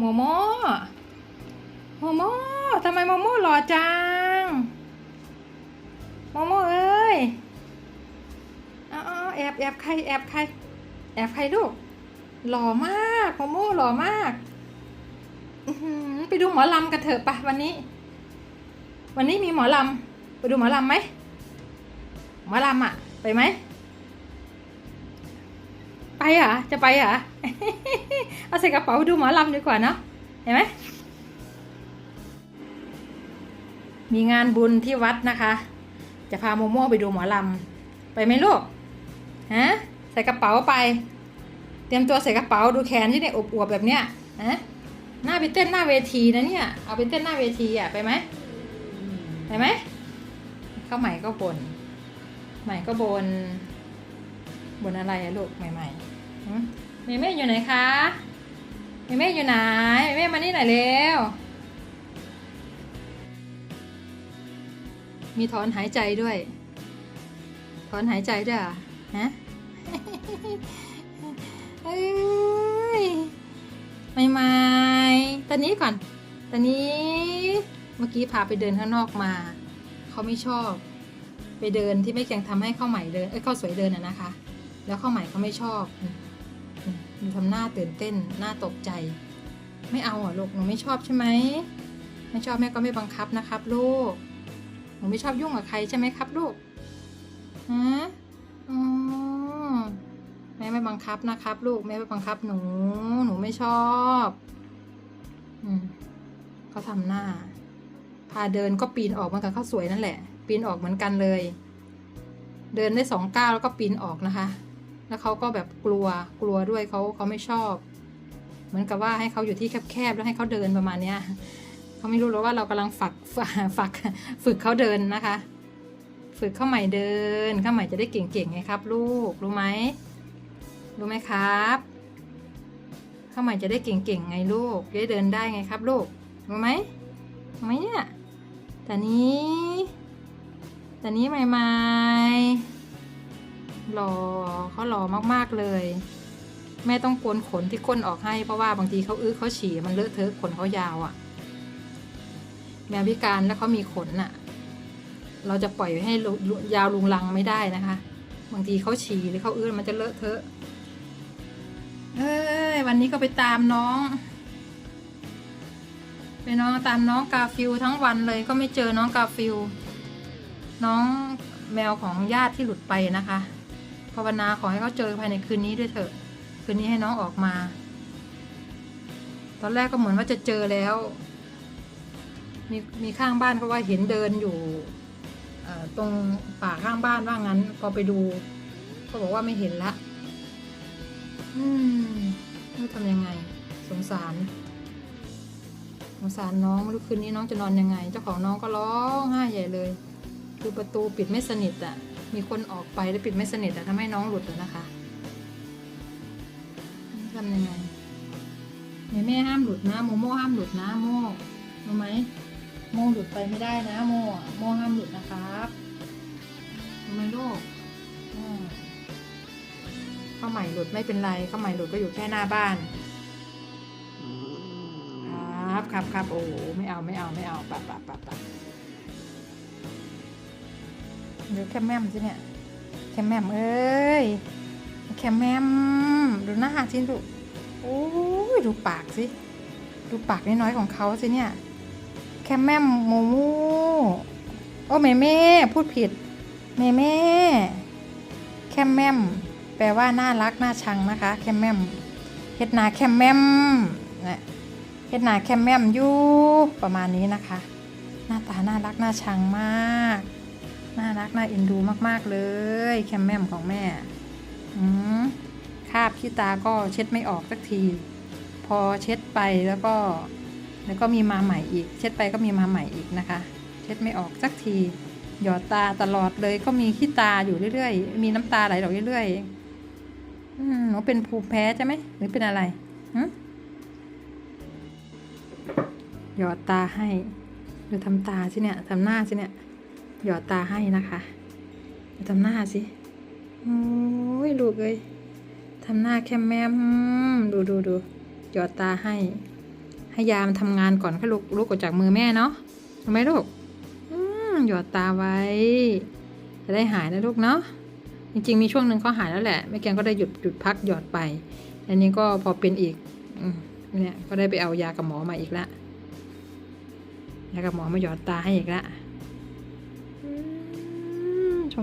โมโมโมโมทำไมโมโมหล่อจัง โมโมเอ้ยอาเอแอบแอบใครแอบใคร แอบใครลูก หล่อมาก โมโมหล่อมากไปดูหมอลำกันเถอะปะวันนี้ วันนี้มีหมอลำไปดูหมอลำไหมหมอลำอะ ไปไหม ไปเหรอจะไปเหรอเอาใส่กระเป๋าดูหมอลำดีกว่าเนาะเห็นไหมมีงานบุญที่วัดนะคะ จะพาโมโม่ไปดูหมอลำไปไหมลูกฮะใส่กระเป๋าไป เตรียมตัวใส่กระเป๋าดูแขนที่เนี่ยอวบๆแบบเนี้ยฮะหน้าไปเต้นหน้าเวทีนะเนี่ยเอาไปเต้นหน้าเวทีอะไปไหมไปไหมเข้าใหม่ก็บนใหม่ก็บน บนอะไรอะลูกใหม่ๆหืมเมเม่อยู่ไหนคะเมเม่อยู่ไหนเมเม่มานี่หน่อยเร็ว มีถอนหายใจด้วย ถอนหายใจด้วยเหรอฮะเอ้ยใหม่ๆตอนนี้ก่อน ตอนนี้เมื่อกี้พาไปเดินข้างนอกมาเขาไม่ชอบ ไปเดินที่ไม่แข่งทำให้ข้าวใหม่เดินเอ้ยข้าวสวยเดินอะนะคะ แล้วข้าวใหม่เขาไม่ชอบหนูทำหน้าตื่นเต้นหน้าตกใจ ไม่เอาอะลูกหนูไม่ชอบใช่ไหมไม่ชอบแม่ก็ไม่บังคับนะครับลูกหนูไม่ชอบยุ่งกับใครใช่ไหมครับลูกฮะอ๋อแม่ไม่บังคับนะครับ ลูกแม่ไม่บังคับหนู หนูไม่ชอบอืมเขาทำหน้า พาเดินก็ปีนออกเหมือนกับข้าวสวยนั่นแหละ ปีนออกเหมือนกันเลย เดินได้สองก้าวแล้วก็ปีนออกนะคะ แล้วเขาก็แบบกลัวกลัวด้วยเขาเขาไม่ชอบ เหมือนกับว่าให้เขาอยู่ที่แคบๆแล้วให้เขาเดินประมาณเนี้ยเขาไม่รู้หรอกว่าเรากำลังฝักฝักฝึกเขาเดินนะคะ ฝึกเข้าใหม่เดินเข้าใหม่จะได้เก่งๆไงครับ ลูกรู้ไหมรู้ไหมครับเข้าใหม่จะได้เก่งๆไงลูกจะได้เดินได้ไงครับ ลูกรู้ไหมรู้ไหมเนี่ยแต่นี้แต่นี้ใหม่ๆ หล่อเขาหล่อมากๆเลย แม่ต้องโกนขนที่ก้นออกให้เพราะว่าบางทีเขาอื้อเขาฉี่มันเลอะเทอะขนเขายาวอะ่ะ แมวพิการแล้วเขามีขนอะ่ะ เราจะปล่อยให้ยาวลุงลังไม่ได้นะคะ บางทีเขาฉี่หรือเขาอื้อมันจะเลอะเทอะเอ้ยวันนี้ก็ไปตามน้อง ไปน้องตามน้องกาฟิลทั้งวันเลยก็ไม่เจอน้องกาฟิลน้องแมวของญาติที่หลุดไปนะคะาวนาขอให้เขาเจอภายในคืนนี้ด้วยเถอะ คืนนี้ให้น้องออกมา ตอนแรกก็เหมือนว่าจะเจอแล้ว มีมีข้างบ้านก็ว่าเห็นเดินอยู่ตรงป่าข้างบ้านว่างั้น พอไปดูก็บอกว่าไม่เห็นละ อืมไม่ทำยังไง สงสาร สงสารน้องไม่รู้คืนนี้น้องจะนอนยังไง เจ้าของน้องก็ร้องไห้ใหญ่เลย คือประตูปิดไม่สนิทอะ่ะ มีคนออกไปแล้วปิดไม่สนิทอะ่ะทำให้น้องหลุดอะนะคะทำยังไงแม่แม่ห้ามหลุดนะโมโม่ห้ามหลุดนะโมรู้ไหมโมหลุดไปไม่ได้นะโมอะโมห้ามหลุดนะครับรู้ไหมลูกอืมข้าวใหม่หลุดไม่เป็นไรข้าวใหม่หลุดก็อยู่แค่หน้าบ้าน ครับครับครับโอ้ไม่เอาไม่เอาไม่เอาปะปะปะปะเดี๋ยวแคมแมมสิเนี่ย แคมแมมเอ้ย แคมแมม ดูหน้าสิดูโอ้ยดูปากสิ ดูปากน้อยๆของเขาสิเนี่ย แคมแมมโมมูโอ้แม่แม่พูดผิดแม่แม่แคมแมมแปลว่าน่ารักน่าชังนะคะ แคมแมมเฮ็ดนาแคมแมมนะเฮ็ดนาแคมแมมอยู่ประมาณนี้นะคะ หน้าตาน่ารักน่าชังมาก น่ารักน่าเอ็นดูมากๆเลย แคมแมมของแม่อืมคราบขี้ตาก็เช็ดไม่ออกสักที พอเช็ดไปแล้วก็ แล้วก็มีมาใหม่อีก เช็ดไปก็มีมาใหม่อีกนะคะ เช็ดไม่ออกสักทีหยอดตาตลอดเลยก็มีขี้ตาอยู่เรื่อยๆ มีน้ำตาไหลออกเรื่อยๆอืมหนูเป็นภูมิแพ้ใช่ไหมหรือเป็นอะไรหืมหยอดตาให้ดูทำตาสิเนี่ยทำหน้าสิเนี่ย หยอดตาให้นะคะทำหน้าสิโอ้ยลูกเอ้ยทำหน้าแค่แม่มดูดูดูหยอดตาให้ ให้ยามทำงานก่อนค่อยลุกลุกออกจากมือแม่เนาะทำไหมลูกอืมหยอดตาไว้ จะได้หายนะลูกเนาะจริงๆมีช่วงหนึ่งเขาหายแล้วแหละแม่แกงก็ได้หยุดหยุดพักหยอดไปอันนี้ก็พอเป็นอีกอเนี่ยก็ได้ไปเอายากับหมอมาอีกละยากับหมอมาหยอดตาให้อีกละ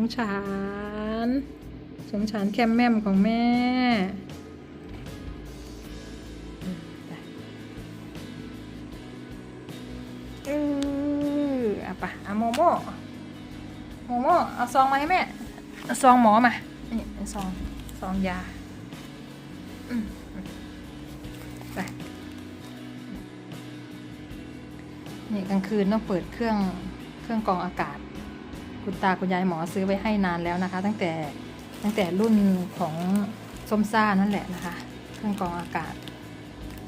งสารสงสารแคมแม่มของแม่อืมไปเอออาไปเอาโมโมโมโมเอาซองมาให้แม่เอาซองหมอมานี่เป็นซองซองยาไปนี่กลางคืนต้องเปิดเครื่องเครื่องกรองอากาศ คุณตาคุณยายหมอซื้อไว้ให้นานแล้วนะคะ ตั้งแต่ตั้งแต่รุ่นของส้มซ่านั่นแหละนะคะ เครื่องกรองอากาศ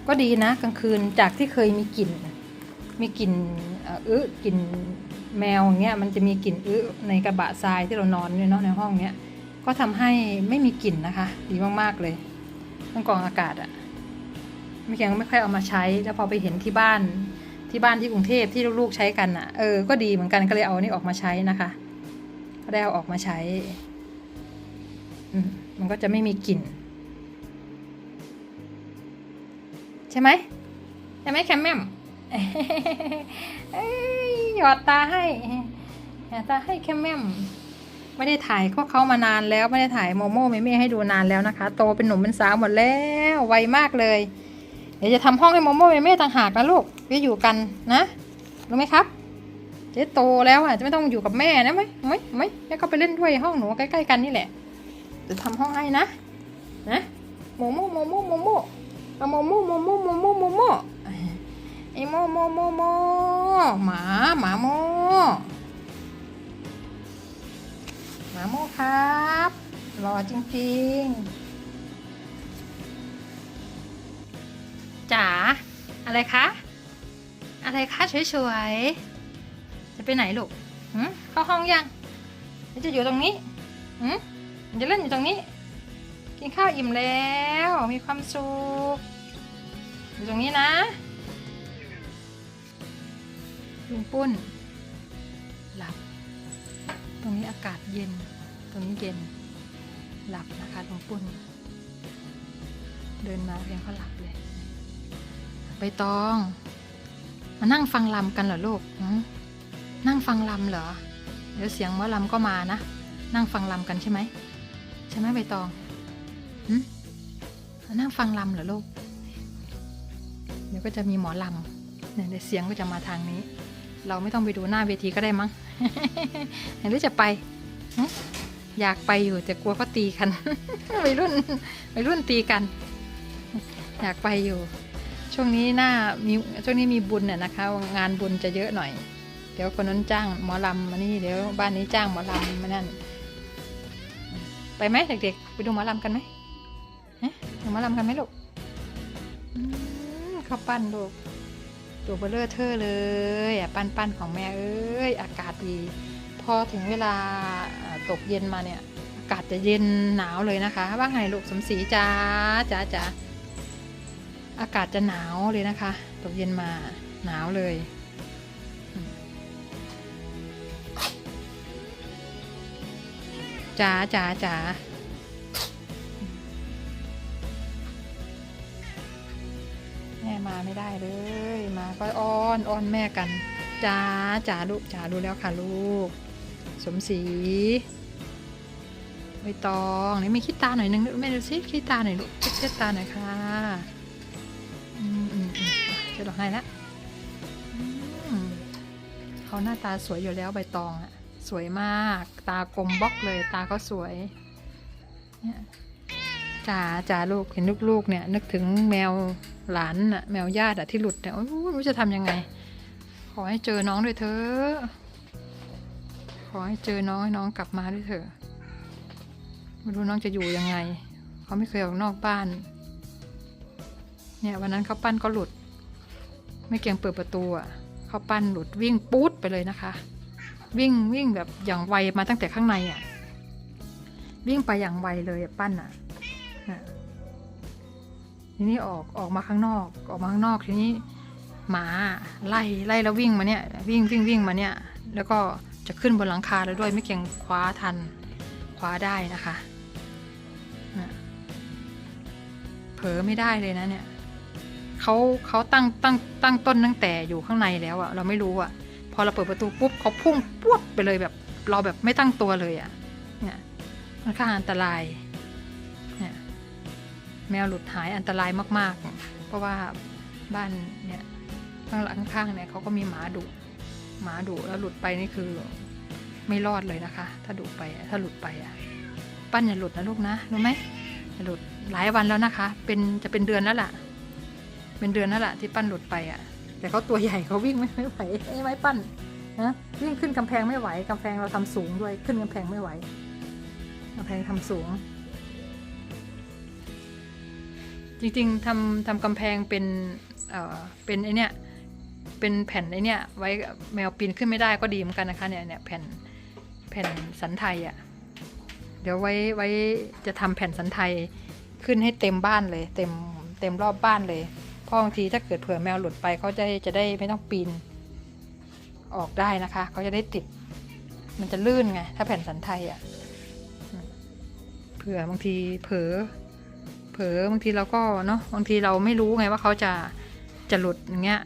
ก็ดีนะกลางคืนจากที่เคยมีกลิ่น มีกลิ่นเอ่ออึกลิ่นแมวอย่างเงี้ยมันจะมีกลิ่นอึในกระบะทรายที่เรานอนเนี่ยเนาะในห้องเนี้ยก็ทำให้ไม่มีกลิ่นนะคะ ดีมากๆเลยเครื่องกรองอากาศอะไม่เคียงไม่ค่อยเอามาใช้ แล้วพอไปเห็นที่บ้านที่บ้านที่กรุงเทพที่ลูกๆใช้กันอะเออก็ดีเหมือนกันก็เลยเอานนี้ออกมาใช้นะคะ ได้เอาออกมาใช้ มันก็จะไม่มีกลิ่น ใช่ไหมใช่ไหมแคมแมมหยอดตาให้หยอดตาให้แคมแมมไม่ได้ถ่ายพวกเขามานานแล้วไม่ได้ถ่ายโมโม่เมเม่ให้ดูนานแล้วนะคะ โตเป็นหนุ่มเป็นสาวหมดแล้วไวมากเลย เดี๋ยวจะทำห้องให้โมโม่เมเม่ต่างหากนะลูกไว้อยู่กันนะรู้ไหมครับ จ๊โตแล้วอะจะไม่ต้องอยู่กับแม่นะไหมไหมไหมแล้วก็ไปเล่นด้วยห้องหนูใกล้ๆกันนี่แหละจะทำห้องให้นะนะโมโม่โมโม่โมโม่เอาโมโม่โมโม่โมโม่โมโม่ไอโมโมโมโมหมาหมาโมหมาโมครับหล่อจริงๆจ๋าอะไรคะอะไรคะสวยๆ จะไปไหนลูกหืมเข้าห้องยังหรือจะอยู่ตรงนี้หืมจะเล่นอยู่ตรงนี้ กินข้าวอิ่มแล้ว มีความสุข อยู่ตรงนี้นะลุงปุ้น หลับ ตรงนี้อากาศเย็น ตรงนี้เย็น หลับนะคะลุงปุ้น เดินมาเพียงเขาหลับเลยใบตอง มานั่งฟังลำกันเหรอลูกหืม นั่งฟังลำเหรอ เดี๋ยวเสียงหว่าลำก็มานะ นั่งฟังลำกันใช่ไหมใช่ไหมใบตองหนั่งฟังลำเหรอลูก เดี๋ยวก็จะมีหมอลำเนี่ยเดี๋ยวเสียงก็จะมาทางนี้ เราไม่ต้องไปดูหน้าเวทีก็ได้มั้งหรือจะไป อยากไปอยู่แต่กลัวเขาตีกันวัยรุ่นวัยรุ่นตีกัน อยากไปอยู่ ช่วงนี้หน้ามีช่วงนี้มีบุญน่ะนะคะ งานบุญจะเยอะหน่อย เดี๋ยวคนนั้นจ้างหมอลำมานี่เดี๋ยวบ้านนี้จ้างหมอลำมานั่น ไปไหมเด็กๆ ไปดูหมอลำกันไหมฮะดูหมอลำกันไหมลูกข้าวปั้นลูกตัวเบลเลอร์เทอเลยอะปั้นปั้นของแม่เอ้ยอากาศดี พอถึงเวลาอ่าตกเย็นมาเนี่ยอากาศจะเย็นหนาวเลยนะคะ ว่าไงลูกสมศรีจ้าจ้าจ้าอากาศจะหนาวเลยนะคะ ตกเย็นมาหนาวเลย จ้าจ้าจ้าแม่มาไม่ได้เลย มาก็อ้อนอ้อนแม่กันจ้าจ้าลูกจ้าดูแล้วค่ะลูก สมศรีใบตองนี่มีขี้ตาหน่อยนึงแม่ดูสิขี้ตาหน่อยลูกเช็ดตาหน่อยค่ะอืมอืมอืมอะจะดอกให้ละเขาหน้าตาสวยอยู่แล้วใบตองอะ สวยมาก ตากลมบล็อกเลย ตาเขาสวยเนี่ยจ๋าจ๋าลูกเห็นลูกๆเนี่ย นึกถึงแมวหลานอะแมวญาติอะที่หลุดเนี่ยโอ้ยไม่รู้จะทำยังไง ขอให้เจอน้องด้วยเถอะขอให้เจอน้องให้น้องกลับมาด้วยเถอะไม่รู้น้องจะอยู่ยังไง เขาไม่เคยออกนอกบ้าน เนี่ยวันนั้นเขาปั้นก็หลุด ไม่เกียงเปิดประตูอะเขาปั้นหลุดวิ่งปู๊ดไปเลยนะคะ วิ่งวิ่งแบบอย่างไวมาตั้งแต่ข้างในอะ วิ่งไปอย่างไวเลยปั้นอะน่ะทีนี้ออกออกมาข้างนอกออกมาข้างนอกทีนี้ หมาไล่ไล่แล้ววิ่งมาเนี่ย วิ่งวิ่งวิ่งมาเนี่ย แล้วก็จะขึ้นบนหลังคาแล้วด้วยไม่เก่งคว้าทันคว้าได้นะคะเผลอไม่ได้เลยนะเนี่ยเขาเขาตั้งตั้งตั้งต้นตั้งแต่อยู่ข้างในแล้วอะเราไม่รู้อะ อเราเปิดประตูปุ๊บเขาพุ่งปุ๊บไปเลยแบบเราแบบไม่ตั้งตัวเลยอะเนี่ยค่อนข้าอันตรายเนี่ยแมวหลุดหายอันตรายมาก ๆ เพราะว่าบ้านเนี่ยข้างหลังข้างเนี่ยเขาก็มีหมาดุหมาดุแล้วหลุดไปนี่คือไม่รอดเลยนะคะ ถ้าดุไปถ้าหลุดไปอะปั้นอย่าหลุดนะลูกนะรู้ไหมอย่าหลุดหลายวันแล้วนะคะ เป็นจะเป็นเดือนแล้วล่ะ เป็นเดือนแล้วล่ะที่ปั้นหลุดไปอะ แต่เขาตัวใหญ่เขาวิ่งไม่ไม่ไหวไอ้ไม้ปั้นนะวิ่งขึ้นกำแพงไม่ไหวกำแพงเราทำสูงด้วยขึ้นกำแพงไม่ไหวกำแพงทำสูง จริงๆทำทำกำแพงเป็นเอ่อเป็นไอเนี้ยเป็นแผ่นไอเนี้ยไว้แมวปีนขึ้นไม่ได้ก็ดีเหมือนกันนะคะเนี่ยเนี่ยแผ่นแผ่นสันไทยอะ่ะเดี๋ยวไว้ไว้จะทำแผ่นสันไทยขึ้นให้เต็มบ้านเลย เต็มเต็มรอบบ้านเลย เพราะบางทีถ้าเกิดเผื่อแมวหลุดไปเขาจะจะได้ไม่ต้องปีน ออกได้นะคะ เขาจะได้ติด มันจะลื่นไง ถ้าแผ่นสันไทยอะ่ะเผื่อบางทีเผลอเผลอบางทีเราก็เนาะบางทีเราไม่รู้ไงว่าเขาจะจะหลุดอย่างเงี้ย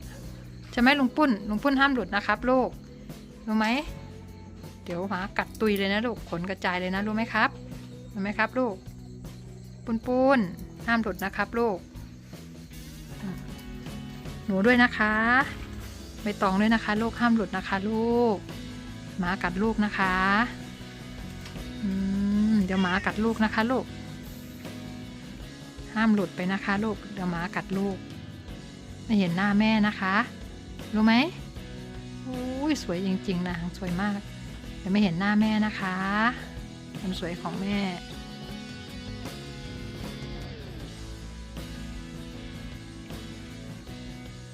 ใช่ไหมลุงปุ้นลุงปุ้นห้ามหลุดนะครับลูกรู้ไหมเดี๋ยวหมากัดตุยเลยนะลูกขนกระจายเลยนะรู้ไหมครับรู้ไหมครับลูกปุ้นปุ้นห้ามหลุดนะครับลูก นูด้วยนะคะใบตองด้วยนะคะลูกห้ามหลุดนะคะลูกหมากัดลูกนะคะเดี๋ยวหมากัดลูกนะคะลูก ห้ามหลุดไปนะคะลูกเดี๋ยวหมากัดลูกไม่เห็นหน้าแม่นะคะ รู้ไหมอุ้ยสวยจริงๆนะสวยมากเดี๋ยวไม่เห็นหน้าแม่นะคะความสวยของแม่